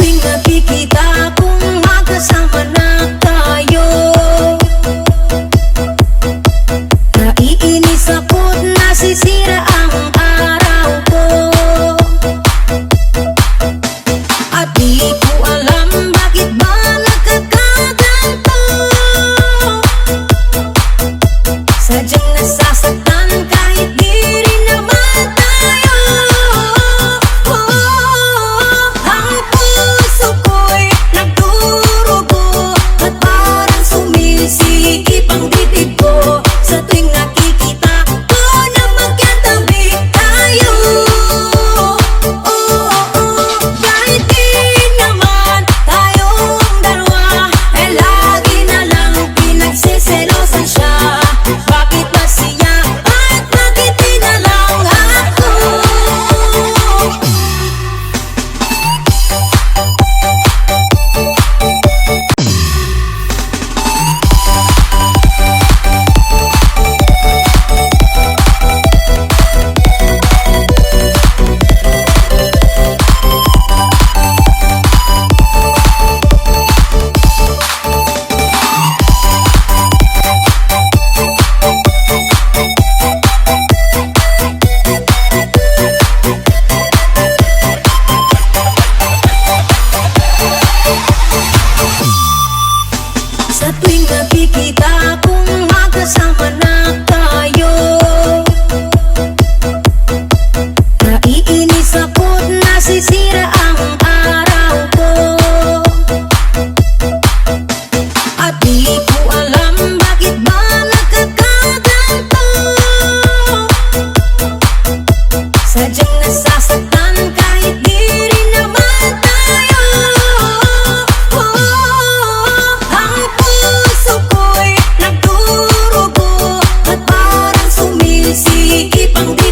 tuwing nakikita kung magkasama na tayo. Naiinis ako't nasisira ang araw ko alam bakit ba nagkakaganto. Sadyang nasa gabi kita kung magkasama na tayo. Naiinis nasisira ang araw ko. At ko alam bakit ba nagkakaganto. Sadyang nasasaktan You.